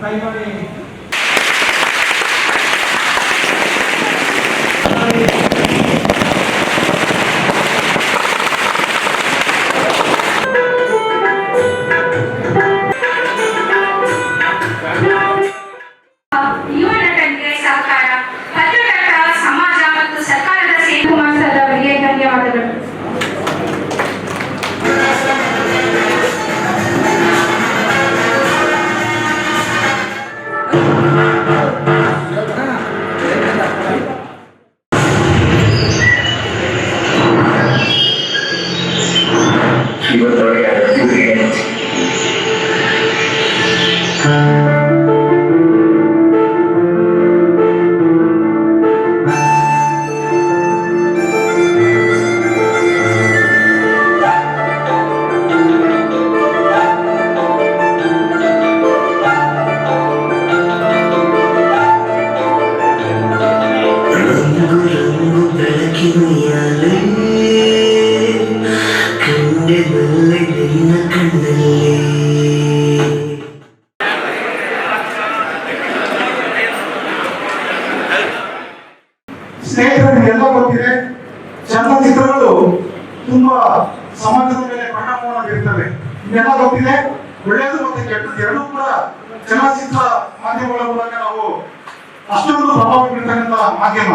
Primary ಸ್ನೇಹಿತರೆ ನಿಮಗೆಲ್ಲ ಗೊತ್ತಿದೆ. ಚಲನಚಿತ್ರಗಳು ತುಂಬಾ ಸಮಾಜದ ಮೇಲೆ ಪರಿಣಾಮವಾಗಿರ್ತವೆ ನಿಮಗೆಲ್ಲ ಗೊತ್ತಿದೆ? ಒಳ್ಳೆಯದು ಮತ್ತು ಕೆಟ್ಟದ್ದು ಎರಡೂ ಕೂಡ ಚಲನಚಿತ್ರ ಮಾಧ್ಯಮಗಳ ಮೂಲಕ ನಾವು ಅಷ್ಟೊಂದು ಪ್ರಭಾವ ಬೀರ್ತಕ್ಕಂಥ ಮಾಧ್ಯಮ.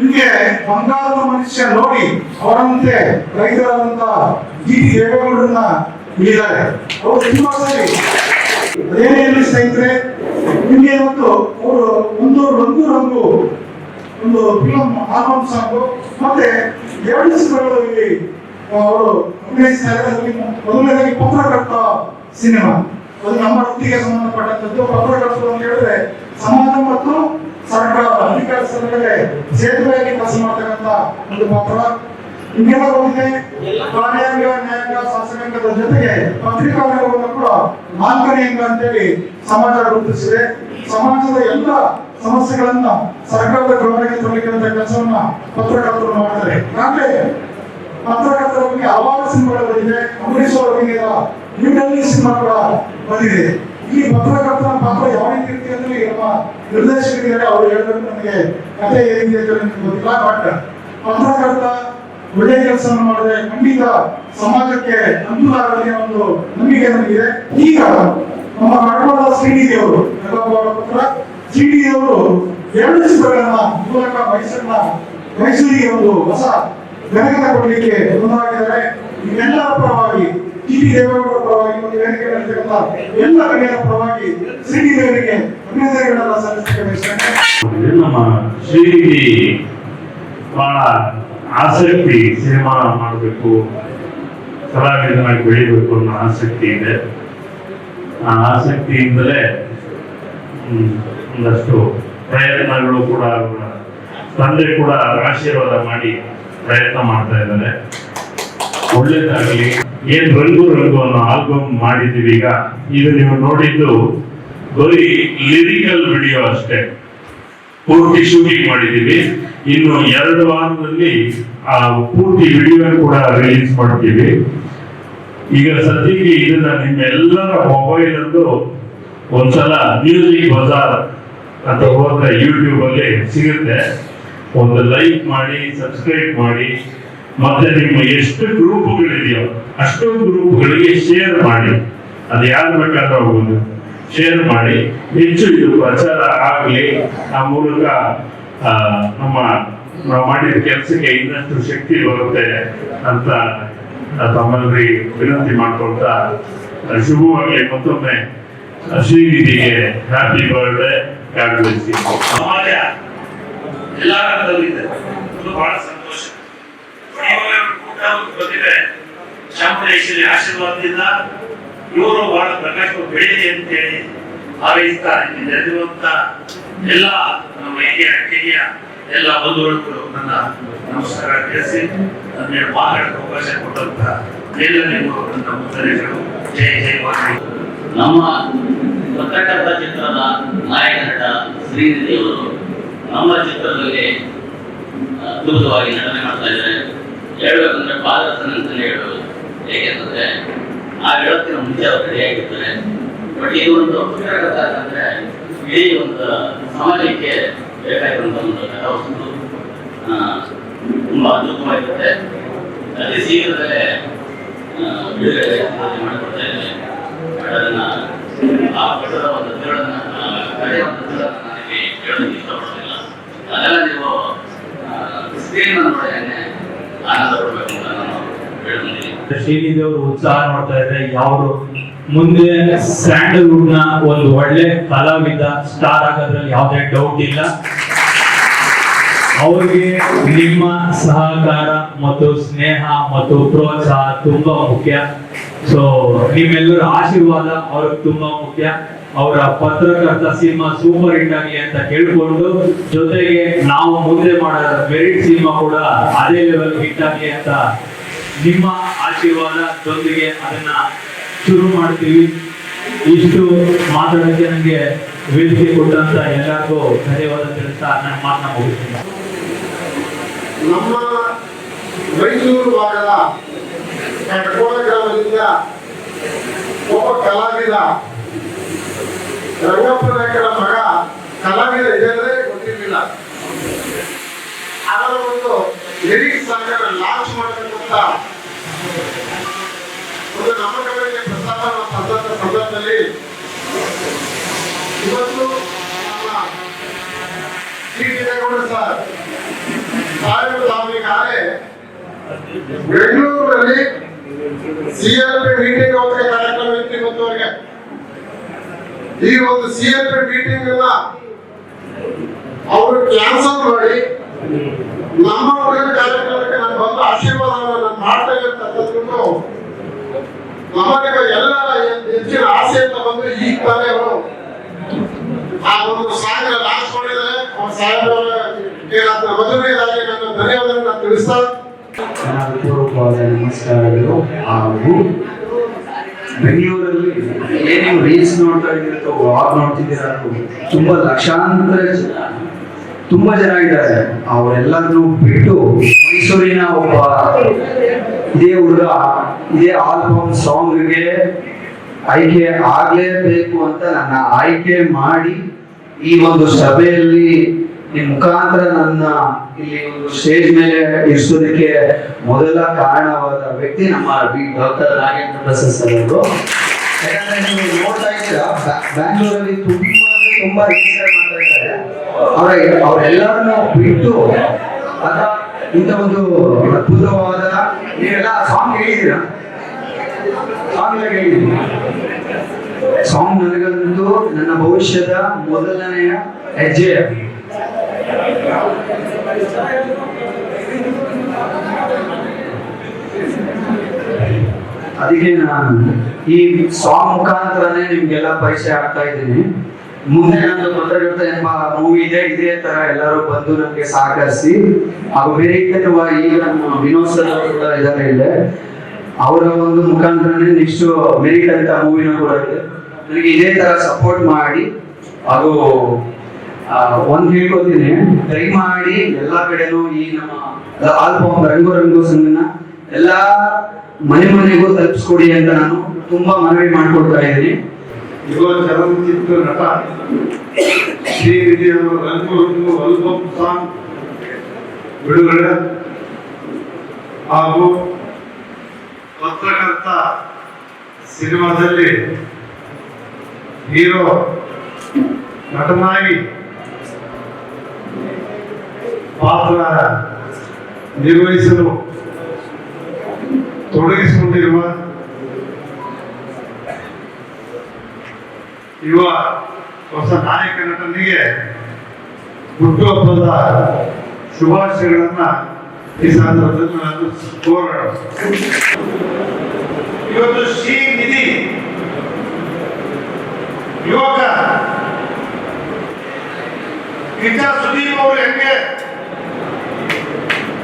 ನಿಮಗೆ ಬಂಗಾರದ ಮನುಷ್ಯ ನೋಡಿ ಅವರಂತೆ ರೈತರಾದಂತ ಜಿ ಟಿ ದೇವೇಗೌಡರನ್ನ ನೀಡಿದ್ದಾರೆ. ಅವರು ಸರಿ. ಅದೇನೇ ಸ್ನೇಹಿತರೆ ನಿಮಗೆ ಇವತ್ತು ಅವರು ಒಂದು ರಂಗು ರಂಗು ಒಂದು ಫಿಲಂ ಆಲ್ಬಮ್ ಮತ್ತೆ ಎರಡು ಚಿತ್ರಗಳು ಅವರು ಅಭಿನಯಿಸಿದ್ದಾರೆ ಅದರಲ್ಲಿ ಮೊದಲನೇದಾಗಿ ಪತ್ರಕರ್ತ ಸಿನಿಮಾ ಅದು ನಮ್ಮ ವೃತ್ತಿಗೆ ಸಂಬಂಧಪಟ್ಟಂತದ್ದು ಪತ್ರಕರ್ತರು ಅಂತ ಹೇಳಿದ್ರೆ ಸಮಾಜ ಮತ್ತು ಸರ್ಕಾರ, ಅಧಿಕಾರ ಸ್ಥಳದಲ್ಲಿ ಸೇತುವೆಯಾಗಿ ಕೆಲಸ ಮಾಡ್ತಕ್ಕಂತ ಒಂದು ಪಾತ್ರ. ಹಿಂಗೆಲ್ಲ ಗೊತ್ತಿದೆ ಕಾರ್ಯಾಂಗ, ನ್ಯಾಯಾಂಗ, ಶಾಸಕಾಂಗದ ಜೊತೆಗೆ ಪತ್ರಿಕಾಂಗವನ್ನು ಕೂಡ ನಾಲ್ಕನೇ ಅಂತ ಅಂತೇಳಿ ಸಮಾಜ ರೂಪಿಸಿದೆ ಸಮಾಜದ ಎಲ್ಲ ಸಮಸ್ಯೆಗಳನ್ನ ಸರ್ಕಾರದ ಗಮನಕ್ಕೆ ತರಲಿಕ್ಕೆ ಕೆಲಸವನ್ನ ಪತ್ರಕರ್ತರು ಮಾಡ್ತಾರೆ. ಆದ್ರೆ ಪತ್ರಕರ್ತರ ಬಗ್ಗೆ ಹಲವಾರು ಸಿನಿಮಾಗಳು ಬಂದಿದೆ. ಅಂಬರೀಶ್ ಅವರ ಸಿನಿಮಾ ಕೂಡ ಬಂದಿದೆ. ಈ ಪತ್ರಕರ್ತರ ಪಾತ್ರ ಯಾವ ರೀತಿ ಇರುತ್ತೆ ಅಂದ್ರೆ ನಮ್ಮ ನಿರ್ದೇಶಕರಿದ್ದಾರೆ ಅವರು ಹೇಳಿದ್ರು ನನಗೆ ಕಥೆ ಏನಿದೆ ಅಂತ ನನಗೆ ಗೊತ್ತಿಲ್ಲ ಬಟ್ ಪತ್ರಕರ್ತ ಒಳ್ಳೆಯ ಕೆಲಸವನ್ನು ಮಾಡಿದ್ರೆ ಖಂಡಿತ ಸಮಾಜಕ್ಕೆ ಅನುಕೂಲ ಆಗುತ್ತೆ ಒಂದು ನಂಬಿಕೆ ನನಗಿದೆ ಈಗ ನಮ್ಮ ಕಡಬದ ಶ್ರೀನಿಧಿ ಅವರು ಪುತ್ರ? ಅವರು ಎರಡು ಚಿತ್ರಗಳನ್ನ ಮೈಸೂರಿನ ಮೈಸೂರಿಗೆ ಒಂದು ಹೊಸ ಬೆಳಕನ್ನ ಕೊಡಲಿಕ್ಕೆ ಮುಂದಾಗಿದ್ದಾರೆ. ಇವೆಲ್ಲರ ಪರವಾಗಿ ಟಿ ಟಿ ದೇವೇಗೌಡರ ಪರವಾಗಿ ಒಂದು ವೇದಿಕೆ ನಡೆಸಿದಂತ ಎಲ್ಲ ಗಣ್ಯರ ಪರವಾಗಿ ಶ್ರೀನಿಧಿ ಅವರಿಗೆ ಅಭಿನಂದನೆಗಳನ್ನ ನಮ್ಮ ಬಹಳ ಆಸಕ್ತಿ ಸಿನಿಮಾ ಮಾಡಬೇಕು, ಕಲಾವಿದನಾಗಿ ಬೆಳಿಬೇಕು ಅನ್ನೋ ಆಸಕ್ತಿ ಇದೆ. ಆ ಆಸಕ್ತಿಯಿಂದಲೇ ಒಂದಷ್ಟು ಪ್ರಯತ್ನಗಳು ಕೂಡ ತಂದೆ ಕೂಡ ಆಶೀರ್ವಾದ ಮಾಡಿ ಪ್ರಯತ್ನ ಮಾಡ್ತಾ ಇದ್ದಾರೆ. ಒಳ್ಳೇದಾಗಲಿ, ಏನ್ ರಂಗು ರಂಗು ಅನ್ನೋ ಆಲ್ಬಮ್ ಮಾಡಿದ್ದೀವಿ ಈಗ. ಇದು ನೀವು ನೋಡಿದ್ದು ಬರೀ ಲಿರಿಕಲ್ ವಿಡಿಯೋ ಅಷ್ಟೇ. ಪೂರ್ತಿ ಶೂಟಿಂಗ್ ಮಾಡಿದ್ದೀವಿ. ಇನ್ನು ಎರಡು ವಾರದಲ್ಲಿ ಆ ಪೂರ್ತಿ ವಿಡಿಯೋ ಕೂಡ ರಿಲೀಸ್ ಮಾಡ್ತೀವಿ. ಈಗ ಸದ್ಯಕ್ಕೆ ಇದನ್ನ ನಿಮ್ಮೆಲ್ಲರ ಮೊಬೈಲ್ ಅಲ್ಲೂ ಒಂದ್ಸಲ ಮ್ಯೂಸಿಕ್ ಬಜಾರ್ ಅಂತ ಹೋದ್ರೆ ಯೂಟ್ಯೂಬ್ ಅಲ್ಲಿ ಸಿಗುತ್ತೆ. ಒಂದು ಲೈಕ್ ಮಾಡಿ ಸಬ್ಸ್ಕ್ರೈಬ್ ಮಾಡಿ, ಮತ್ತೆ ನಿಮ್ಮ ಎಷ್ಟು ಗ್ರೂಪ್ಗಳಿದೆಯೋ ಅಷ್ಟು ಗ್ರೂಪ್ಗಳಿಗೆ ಶೇರ್ ಮಾಡಿ. ಅದು ಯಾರು ಬೇಕಾದ್ರೂ ಹೋಗ್ಬೋದು ಶೇರ್ ಮಾಡಿ. ಹೆಚ್ಚು ಇದು ಪ್ರಚಾರ ಆಗಲಿ, ಆ ಮೂಲಕ ನಮ್ಮ, ನಾವು ಮಾಡಿದ ಕೆಲಸಕ್ಕೆ ಇನ್ನಷ್ಟು ಶಕ್ತಿ ಬರುತ್ತೆ ಅಂತ ತಮ್ಮಲ್ಲಿ ವಿನಂತಿ ಮಾಡ್ಕೊಳ್ತಾ ಶುಭವಾಗಿ ಮತ್ತೊಮ್ಮೆ. ಶ್ರೀನಿಧಿಗೆ ಹ್ಯಾಪಿ ಬರ್ಡೇ ಸಮಾಜ ಎಲ್ಲ ಬಹಳ ಸಂತೋಷ ಕೂಟ ಬಂದಿದೆ ಚಾಮುಂಡೇಶ್ವರಿ ಆಶೀರ್ವಾದದಿಂದ ಇವರು ಬಹಳ ಪ್ರಕಾಶ ಅಂತ ಹೇಳಿ ಹಾರೈಸ್ತಾ ಇಲ್ಲಿ ನೆರೆದಿರುವಂತ ಎಲ್ಲ ನಮ್ಮ ಹಿರಿಯ ಕಿರಿಯ ಎಲ್ಲ ಬಂಧುಗಳಿಗೂ ನನ್ನ ನಮಸ್ಕಾರ ತಿಳಿಸಿ ನನ್ನ ಮಾತಾಡಕ್ಕೆ ಅವಕಾಶ ಕೊಟ್ಟಂತ ಎಲ್ಲರಿಗೂ ನನ್ನ ವಂದನೆಗಳು ಜೈ ಜೈ ನಮ್ಮ ಪತ್ರಕರ್ತ ಚಿತ್ರದ ನಾಯಕ ನಟ ಶ್ರೀನಿಧಿ ಅವರು ನಮ್ಮ ಚಿತ್ರದಲ್ಲಿ ಅದ್ಭುತವಾಗಿ ನಟನೆ ಮಾಡ್ತಾ ಇದ್ದಾರೆ. ಹೇಳ್ಬೇಕಂದ್ರೆ ಪಾದರ್ಶನ ಅಂತಲೇ ಹೇಳ್ಬೋದು ಏಕೆಂತಂದ್ರೆ ಆ ಹೇಳೋಕ್ಕಿಂತ ಮುಂಚೆ ಅವರು ರೆಡಿಯಾಗಿರ್ತಾರೆ. ಬಟ್ ಇದು ಒಂದು ಪತ್ರಕರ್ತ ಅಂತಂದ್ರೆ, ಇಡೀ ಒಂದು ಸಮಾಜಕ್ಕೆ ಬೇಕಾಗಿರುವಂಥ ಒಂದು ಕಥಾವಸ್ತು ತುಂಬ ಅದ್ಭುತವಾಗಿರುತ್ತೆ. ಅತಿ ಶೀಘ್ರದಲ್ಲೇ ಬಿಡುಗಡೆ ಮಾಡಿಕೊಡ್ತಾ ಇದ್ದೇನೆ ಅದನ್ನ ಆ ಉತ್ಸಾಹ ನೋಡ್ತಾ ಇದ್ರೆ ಯಾವ್ದು? ಮುಂದೆ ಸ್ಯಾಂಡಲ್ವುಡ್ನ ಒಂದು ಒಳ್ಳೆ ಕಲಾವಿದ ಸ್ಟಾರ್ ಆಗೋದ್ರಲ್ಲಿ ಯಾವುದೇ ಡೌಟ್ ಇಲ್ಲ. ಅವರಿಗೆ ನಿಮ್ಮ ಸಹಕಾರ ಮತ್ತು ಸ್ನೇಹ ಮತ್ತು ಪ್ರೋತ್ಸಾಹ ತುಂಬಾ ಮುಖ್ಯ. ಸೊ ನಿಮ್ಮೆಲ್ಲರ ಆಶೀರ್ವಾದ ಅವ್ರಿಗೆ ತುಂಬಾ ಮುಖ್ಯ. ಅವರ ಪತ್ರಕರ್ತ ಸಿನಿಮಾ ಸೂಪರ್ ಹಿಟ್ ಆಗಿ ಅಂತ ಕೇಳ್ಕೊಂಡು, ಜೊತೆಗೆ ನಾವು ಮುಂದೆ ಮಾಡೋ ಮೆರಿಟ್ ಸಿನಿಮಾ ಕೂಡ ಅದೇ ಲೆವೆಲ್ ಹಿಟ್ ಆಗಿ ಅಂತ ನಿಮ್ಮ ಆಶೀರ್ವಾದ ಜೊತೆಗೆ ಅದನ್ನ ಶುರು ಮಾಡ್ತೀವಿ. ಇಷ್ಟು ಮಾತಾಡೋಕ್ಕೆ ನನಗೆ ವೇದಿಕೆ ಕೊಟ್ಟಂತ ಎಲ್ಲರಿಗೂ ಧನ್ಯವಾದ ತಿಳಿಸ್ತಾ ನನ್ನ ಮಾತನ್ನ ಮುಗಿಸ್ತೀನಿ. ನಮ್ಮ ಮೈಸೂರು ಭಾಗದ ಗ್ರಾಮದಿಂದ ಒಬ್ಬ ಕಲಾವಿದ ರಂಗಪ್ಪ ನಾಯಕರ ಮಗ ಕಲಾವಿದ ಇದೆ ಅಂದ್ರೆ ಗೊತ್ತಿರಲಿಲ್ಲ ಅವರ ಒಂದು ಲಿರಿಕ್ಸ್ ಸಾಂಗರ ಲಾಂಚ್ ಮಾಡಬೇಕು ಒಂದು ನಮ್ಮ ಕಡೆಗೆ ಪ್ರಸ್ತಾಪ ತಂದಂತ ಸಂದರ್ಭದಲ್ಲಿ ಇವತ್ತು ನಮ್ಮ ಸರ್ ಬೆಂಗಳೂರಿನಲ್ಲಿ ಸಿಎಲ್ಪಿ ಮೀಟಿಂಗ್ ಅವರ ಕಾರ್ಯಕ್ರಮ ಇತ್ತು ಇವತ್ತುವರೆಗೆ. ಈ ಒಂದು ಸಿಎಲ್ಪಿ ಮೀಟಿಂಗ್ ಅನ್ನ ಅವರು ಕ್ಯಾನ್ಸಲ್ ಮಾಡಿ ನಮ್ಮ ಕಾರ್ಯಕ್ರಮಕ್ಕೆ ನಾನು ಬಂದು ಆಶೀರ್ವಾದವನ್ನು ನಾನು ಮಾಡ್ತಾ ಇರ್ತಕ್ಕಂಥದ್ದು ನಮಗೆ ಎಲ್ಲ ಹೆಚ್ಚಿನ ಆಸೆ ಅಂತ ಬಂದು ಈಗ ತಾನೇ ಅವರು ಆ ಒಂದು ಸಾಂಗ್ ಲಾಂಚ್ ಮಾಡಿದರೆ ಅವ್ರ ಸಾಹೇಬರ ಮೊದಲನೇದಾಗಿ ನಾನು ಧನ್ಯವಾದಗಳನ್ನ ತಿಳಿಸ್ತಾ ಪೂರ್ವಕವಾದ ನಮಸ್ಕಾರಗಳು. ಹಾಗೂ ಬೆಂಗಳೂರಲ್ಲಿ ಏನು ರೀಲ್ಸ್ ನೋಡ್ತಾ ಇದ್ದೀರ ಅಥವಾ ವಾಕ್ ನೋಡ್ತಿದ್ದೀರಾ ತುಂಬಾ ಲಕ್ಷಾಂತರ ತುಂಬಾ ಜನ ಇದ್ದಾರೆ. ಅವರೆಲ್ಲರನ್ನು ಬಿಟ್ಟು ಮೈಸೂರಿನ ಒಬ್ಬ ಇದೇ ಹುಡುಗ, ಇದೇ ಆಲ್ಬಮ್ ಸಾಂಗ್ಗೆ ಆಯ್ಕೆ ಆಗ್ಲೇಬೇಕು ಅಂತ ನನ್ನ ಆಯ್ಕೆ ಮಾಡಿ ಈ ಒಂದು ಸಭೆಯಲ್ಲಿ ಈ ಮುಖಾಂತರ ನನ್ನ ಇಲ್ಲಿ ಒಂದು ಸ್ಟೇಜ್ ಮೇಲೆ ಇರಿಸೋದಕ್ಕೆ ಮೊದಲ ಕಾರಣವಾದ ವ್ಯಕ್ತಿ ನಮ್ಮ ಡಾಕ್ಟರ್ ನಾಗೇಂದ್ರ ಪ್ರಸಾದ್ ಸರ್ ಅವರು. ಯಾಕಂದ್ರೆ ನೀವು ನೋಡ್ತಾ ಇದ್ದೀರಾ, ಬ್ಯಾ- ಬ್ಯಾಂಗ್ಳೂರಲ್ಲಿ ತುಂಬಾ ತುಂಬಾ ರಿಜಿಸ್ಟರ್ ಮಾಡ್ತಾ ಇದ್ದಾರೆ. ಅವರ, ಅವರೆಲ್ಲರನ್ನು ಬಿಟ್ಟು ಅದ ಇಂಥ ಒಂದು ಅದ್ಭುತವಾದ, ನೀವೆಲ್ಲ ಸಾಂಗ್ ಹೇಳಿದ್ದೀರಾ? ಸಾಂಗ್ ಹೇಳಿದ್ದೀರಾ ಸಾಂಗ್ ನನಗಂತೂ ನನ್ನ ಭವಿಷ್ಯದ ಮೊದಲನೆಯ ಹೆಜ್ಜೆ. ಅದಕ್ಕೆ ನಾನು ಈ ಸಾಂಗ್ ಮುಖಾಂತರನೇ ನಿಮ್ಗೆಲ್ಲ ಪರಿಚಯ ಆಗ್ತಾ ಇದ್ದೀನಿ. ಮುಂದೆ ನಂದು ಪತ್ರಕರ್ತ ಎಂಬ ಮೂವಿ ಇದೆ ಇದೇ ತರ ಎಲ್ಲರೂ ಬಂದು ನಮ್ಗೆ ಸಹಕರಿಸಿ. ಹಾಗೂ ಬೇರೆ ಈಗ ನಮ್ಮ ವಿನೋದ್ ಸರ್ ಕೂಡ ಇದ್ದಾರೆ ಇಲ್ಲೇ. ಅವರ ಒಂದು ಮುಖಾಂತರನೇ ನೆಕ್ಸ್ಟ್ ಮೆರಿಟ್ ಅಂತ ಮೂವಿನ ಕೂಡ ಇದೆ. ನನಗೆ ಇದೇ ತರ ಸಪೋರ್ಟ್ ಮಾಡಿ ಆ, ಒಂದ್ ಹೇಳ್ಕೊತೀನಿ. ಮಾಡಿ ಎಲ್ಲಾ ಕಡೆನೂ ಈ ನಮ್ಮ ಆಲ್ಬಮ್ ರಂಗು ರಂಗು ಸಂಘನ ಎಲ್ಲಾ ಮನೆ ಮನೆಗೂ ತಲುಪಿಸ್ಕೊಡಿ ಅಂತ ನಾನು ತುಂಬಾ ಮನವಿ ಮಾಡ್ಕೊಡ್ತಾ ಇದ್ದೀನಿ. ಚಲನಚಿತ್ರ ನಟ ಆಲ್ಬಮ್ ಸಾಂಗ್ ಹಾಗೂ ಪತ್ರಕರ್ತ ಸಿನಿಮಾದಲ್ಲಿ ಹೀರೋ ನಟನಾಗಿ ಪಾತ್ರ ನಿರ್ವಹಿಸಲು ತೊಡಗಿಸಿಕೊಂಡಿರುವ ಯುವ ಹೊಸ ನಾಯಕ ನಟನಿಗೆ ಹುಟ್ಟುಹಬ್ಬದ ಶುಭಾಶಯಗಳನ್ನ ಈ ಸಂದರ್ಭದಲ್ಲಿ ನಾನು ಇವತ್ತು ಶ್ರೀ ನಿಧಿ ಯುವಕ ಸುದೀಪ್ ಅವರು ಹೆಂಗೆ ಬೆಳೆದು ಬಂದಿದೆ ಅವರು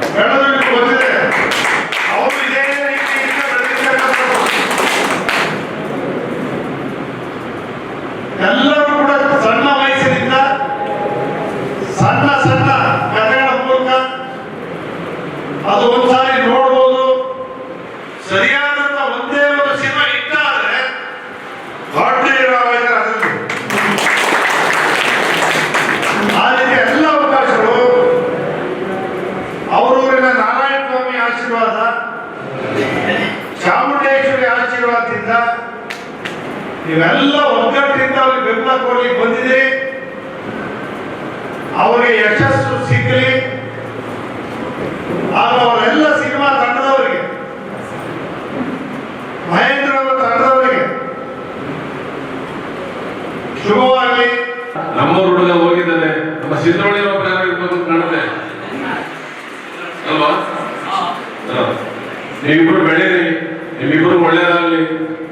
ಇದೇ ರೀತಿಯಿಂದ ಬೆಳೆದಿರ್ತಕ್ಕಂಥದ್ದು ಎಲ್ಲರೂ ಕೂಡ ಸಣ್ಣ ವಯಸ್ಸಿನಿಂದ ಸಣ್ಣ ಸಣ್ಣ ಮೂಲಕ ಅದು ನೋಡ್ಬೋದು ಸರಿಯಾದಂತ ಒಂದೇ ಒಂದು ಸಿನಿಮಾ ಇಟ್ಟಾದ್ರೆ ದೊಡ್ಡ ನೀವೆಲ್ಲ ಒಗ್ಗಟ್ಟಿನಿಂದ ಅವ್ರಿಗೆ ಬೆಂಬಲ ಕೊಡ್ಲಿಕ್ಕೆ ಬಂದಿದ್ದೀರಿ ಅವರಿಗೆ ಯಶಸ್ಸು ಸಿಗಲಿ. ಆಗ ಅವರೆಲ್ಲ ಸಿನಿಮಾ ತಂಡದವರಿಗೆ, ಮಹೇಂದ್ರ ಅವರ ತಂಡದವರಿಗೆ, ಶುಭವಾಗಲಿ. ನಮ್ಮ ಹುಡುಗ ಹೋಗಿದ್ದಾನೆ. ನಮ್ಮ ಸಿದ್ದರೊಳ್ಳಿ ಅವರ ಅಂತ ಕಾಣುತ್ತೆ. ಅಲ್ವಾ. ನೀವಿಬ್ರು ಬೆಳೀರಿ ನಿಮ್ಮಿಬ್ರು ಒಳ್ಳೇದಾಗ್ಲಿ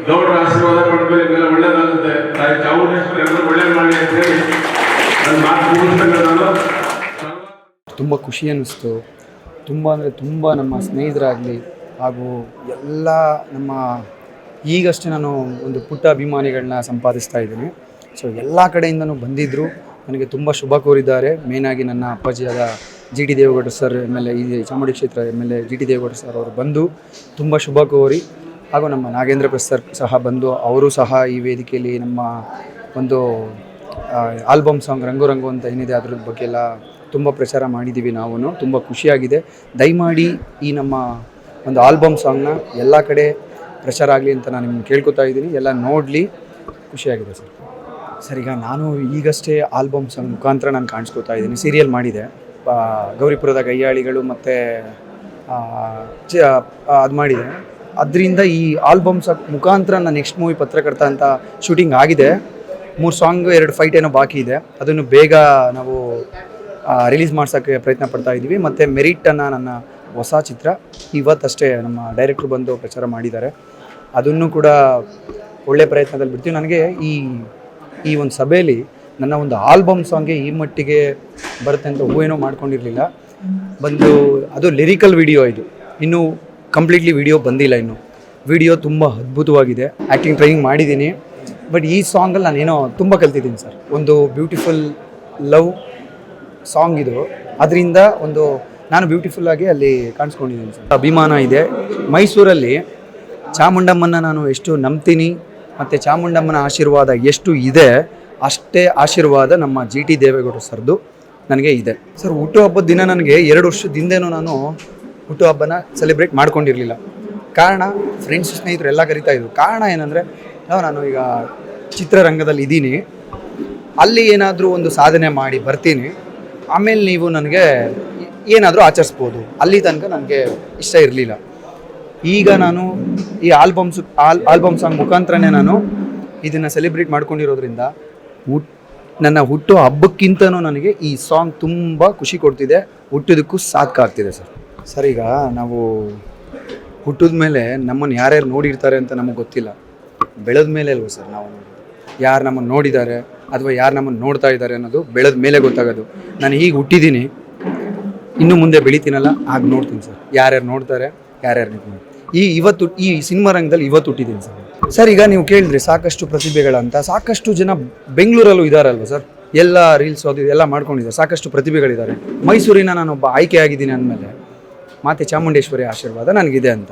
ಗೌಡ್ರ ಆಶೀರ್ವಾದ ಪಡ್ಕೊಳ್ಳಿ ಎಲ್ಲ ಒಳ್ಳೇದಾಗುತ್ತೆ. ತಾಯಿ ಚಾಮುಂಡೇಶ್ವರಿ ಎಲ್ಲರೂ ಒಳ್ಳೇದು ಮಾಡಿ ಅಂತ ಹೇಳಿ ನನ್ನ ಮಾತು ನಾನು. ತುಂಬ ಖುಷಿ ಅನ್ನಿಸ್ತು. ತುಂಬ ಅಂದರೆ ತುಂಬ ನಮ್ಮ ಸ್ನೇಹಿತರಾಗಲಿ ಹಾಗೂ ಎಲ್ಲ ನಮ್ಮ ಈಗಷ್ಟೇ ನಾನು ಒಂದು ಪುಟ್ಟ ಅಭಿಮಾನಿಗಳನ್ನ ಸಂಪಾದಿಸ್ತಾ ಇದ್ದೀನಿ. ಸೊ ಎಲ್ಲ ಕಡೆಯಿಂದನೂ ಬಂದಿದ್ದರು ನನಗೆ ತುಂಬ ಶುಭ ಕೋರಿದ್ದಾರೆ. ಮೇನಾಗಿ ನನ್ನ ಅಪ್ಪಾಜಿಯಾದ G T Devegowda sir M L A, ಈ ಚಾಮುಂಡಿ ಕ್ಷೇತ್ರ M L A G T Devegowda sir ಅವರು ಬಂದು ತುಂಬ ಶುಭ ಕೋರಿ ಹಾಗೂ ನಮ್ಮ ನಾಗೇಂದ್ರ ಪ್ರಸರ್ ಸರ್ ಸಹ ಬಂದು ಅವರು ಸಹ ಈ ವೇದಿಕೆಯಲ್ಲಿ ನಮ್ಮ ಒಂದು ಆಲ್ಬಮ್ ಸಾಂಗ್ ರಂಗು ರಂಗು ಅಂತ ಏನಿದೆ ಅದ್ರ ಬಗ್ಗೆ ಎಲ್ಲ ತುಂಬ ಪ್ರಚಾರ ಮಾಡಿದ್ದೀವಿ ನಾವು ತುಂಬ ಖುಷಿಯಾಗಿದೆ. ದಯಮಾಡಿ ಈ ನಮ್ಮ ಒಂದು ಆಲ್ಬಮ್ ಸಾಂಗ್ನ ಎಲ್ಲ ಕಡೆ ಪ್ರಚಾರ ಆಗಲಿ ಅಂತ ನಾನು ನಿಮ್ಗೆ ಕೇಳ್ಕೊತಾ ಇದ್ದೀನಿ. ಎಲ್ಲ ನೋಡಲಿ. ಖುಷಿಯಾಗಿದೆ ಸರ್. ಸರ್, ಈಗ ನಾನು ಈಗಷ್ಟೇ ಆಲ್ಬಮ್ ಸಾಂಗ್ ಮುಖಾಂತರ ನಾನು ಕಾಣಿಸ್ಕೊತಾ ಇದ್ದೀನಿ. ಸೀರಿಯಲ್ ಮಾಡಿದೆ. ಗೌರಿಪುರದ ಗಯ್ಯಾಳಿಗಳು ಮತ್ತು ಅದು ಮಾಡಿದೆ. ಅದರಿಂದ ಈ ಆಲ್ಬಮ್ ಸಾಂಗ್ ಮುಖಾಂತರ ನಾನು ನೆಕ್ಸ್ಟ್ ಮೂವಿ ಪತ್ರಕರ್ತ ಅಂತ ಶೂಟಿಂಗ್ ಆಗಿದೆ. ಮೂರು ಸಾಂಗ್, ಎರಡು ಫೈಟ್ ಏನೋ ಬಾಕಿ ಇದೆ. ಅದನ್ನು ಬೇಗ ನಾವು ರಿಲೀಸ್ ಮಾಡ್ಸೋಕ್ಕೆ ಪ್ರಯತ್ನ ಪಡ್ತಾ ಇದ್ದೀವಿ. ಮತ್ತು ಮೆರಿಟನ್ನು ನನ್ನ ಹೊಸ ಚಿತ್ರ, ಇವತ್ತಷ್ಟೇ ನಮ್ಮ ಡೈರೆಕ್ಟ್ರು ಬಂದು ಪ್ರಚಾರ ಮಾಡಿದ್ದಾರೆ. ಅದನ್ನು ಕೂಡ ಒಳ್ಳೆ ಪ್ರಯತ್ನದಲ್ಲಿ ಬಿಡ್ತೀವಿ. ನನಗೆ ಈ ಈ ಒಂದು ಸಭೆಯಲ್ಲಿ ನನ್ನ ಒಂದು ಆಲ್ಬಮ್ ಸಾಂಗ್ಗೆ ಈ ಮಟ್ಟಿಗೆ ಬರುತ್ತೆ ಅಂತ ಹೂವೇನೋ ಮಾಡ್ಕೊಂಡಿರಲಿಲ್ಲ. ಬಂದು, ಅದು ಲಿರಿಕಲ್ ವಿಡಿಯೋ ಇದು. ಇನ್ನೂ ಕಂಪ್ಲೀಟ್ಲಿ ವಿಡಿಯೋ ಬಂದಿಲ್ಲ ಇನ್ನು. ವಿಡಿಯೋ ತುಂಬ ಅದ್ಭುತವಾಗಿದೆ. ಆ್ಯಕ್ಟಿಂಗ್ ಟ್ರೈನಿಂಗ್ ಮಾಡಿದ್ದೀನಿ. ಬಟ್ ಈ ಸಾಂಗಲ್ಲಿ ನಾನೇನೋ ತುಂಬ ಕಲ್ತಿದ್ದೀನಿ ಸರ್ ಒಂದು ಬ್ಯೂಟಿಫುಲ್ ಲವ್ ಸಾಂಗ್ ಇದು. ಅದರಿಂದ ಒಂದು ನಾನು ಬ್ಯೂಟಿಫುಲ್ಲಾಗಿ ಅಲ್ಲಿ ಕಾಣಿಸ್ಕೊಂಡಿದ್ದೀನಿ ಸರ್ ಅಭಿಮಾನ ಇದೆ. ಮೈಸೂರಲ್ಲಿ ಚಾಮುಂಡಮ್ಮನ ನಾನು ಎಷ್ಟು ನಂಬ್ತೀನಿ, ಮತ್ತು ಚಾಮುಂಡಮ್ಮನ ಆಶೀರ್ವಾದ ಎಷ್ಟು ಇದೆ, ಅಷ್ಟೇ ಆಶೀರ್ವಾದ ನಮ್ಮ ಜಿ ಟಿ ದೇವೇಗೌಡರು ಸರ್ದು ನನಗೆ ಇದೆ. ಸರ್ ಹುಟ್ಟುಹಬ್ಬದ ದಿನ ನನಗೆ ಎರಡು ವರ್ಷದ ಹಿಂದೆನೂ ನಾನು ಹುಟ್ಟುಹಬ್ಬನ ಸೆಲೆಬ್ರೇಟ್ ಮಾಡ್ಕೊಂಡಿರಲಿಲ್ಲ. ಕಾರಣ ಫ್ರೆಂಡ್ಸ್ ಸ್ನೇಹಿತರು ಎಲ್ಲ ಕರಿತಾ ಇದ್ರು. ಕಾರಣ ಏನಂದರೆ ನಾನು ಈಗ ಚಿತ್ರರಂಗದಲ್ಲಿ ಇದ್ದೀನಿ. ಅಲ್ಲಿ ಏನಾದರೂ ಒಂದು ಸಾಧನೆ ಮಾಡಿ ಬರ್ತೀನಿ. ಆಮೇಲೆ ನೀವು ನನಗೆ ಏನಾದರೂ ಆಚರಿಸ್ಬೋದು. ಅಲ್ಲಿ ತನಕ ನನಗೆ ಇಷ್ಟ ಇರಲಿಲ್ಲ. ಈಗ ನಾನು ಈ ಆಲ್ಬಮ್ಸ್ ಆಲ್ ಆಲ್ಬಮ್ ಸಾಂಗ್ ಮುಖಾಂತರನೇ ನಾನು ಇದನ್ನು ಸೆಲೆಬ್ರೇಟ್ ಮಾಡ್ಕೊಂಡಿರೋದ್ರಿಂದ ಹುಟ್, ನನ್ನ ಹುಟ್ಟು ಹಬ್ಬಕ್ಕಿಂತನೂ ನನಗೆ ಈ ಸಾಂಗ್ ತುಂಬ ಖುಷಿ ಕೊಡ್ತಿದೆ. ಹುಟ್ಟಿದಕ್ಕೂ ಸಾರ್ಥಕ ಆಗ್ತಿದೆ ಸರ್. ಸರ್, ಈಗ ನಾವು ಹುಟ್ಟಿದ ಮೇಲೆ ನಮ್ಮನ್ನು ಯಾರ್ಯಾರು ನೋಡಿರ್ತಾರೆ ಅಂತ ನಮಗೆ ಗೊತ್ತಿಲ್ಲ. ಬೆಳೆದ ಮೇಲೆ ಅಲ್ವ ಸರ್ ನಾವು? ಯಾರು ನಮ್ಮನ್ನು ನೋಡಿದ್ದಾರೆ ಅಥವಾ ಯಾರು ನಮ್ಮನ್ನು ನೋಡ್ತಾ ಇದ್ದಾರೆ ಅನ್ನೋದು ಬೆಳೆದ ಮೇಲೆ ಗೊತ್ತಾಗೋದು. ನಾನು ಈಗ ಹುಟ್ಟಿದ್ದೀನಿ. ಇನ್ನು ಮುಂದೆ ಬೆಳಿತೀನಲ್ಲ, ಆಗ ನೋಡ್ತೀನಿ ಸರ್. ಯಾರ್ಯಾರು ನೋಡ್ತಾರೆ, ಯಾರ್ಯಾರು ನಿಂತ್ಕೊಂಡು ಈ ಇವತ್ತು, ಈ ಸಿನಿಮಾ ರಂಗದಲ್ಲಿ ಇವತ್ತು ಹುಟ್ಟಿದ್ದೀನಿ ಸರ್. ಸರ್, ಈಗ ನೀವು ಕೇಳಿದ್ರಿ ಸಾಕಷ್ಟು ಪ್ರತಿಭೆಗಳಂತ ಸಾಕಷ್ಟು ಜನ ಬೆಂಗಳೂರಲ್ಲೂ ಇದ್ದಾರಲ್ವ ಸರ್? ಎಲ್ಲ ರೀಲ್ಸ್ ಅದು, ಎಲ್ಲ ಮಾಡ್ಕೊಂಡಿದ್ದಾರೆ. ಸಾಕಷ್ಟು ಪ್ರತಿಭೆಗಳಿದ್ದಾರೆ. ಮೈಸೂರಿನ ನಾನೊಬ್ಬ ಆಯ್ಕೆ ಆಗಿದ್ದೀನಿ ಅಂದಮೇಲೆ ಮಾತೆ ಚಾಮುಂಡೇಶ್ವರಿ ಆಶೀರ್ವಾದ ನನಗಿದೆ ಅಂತ.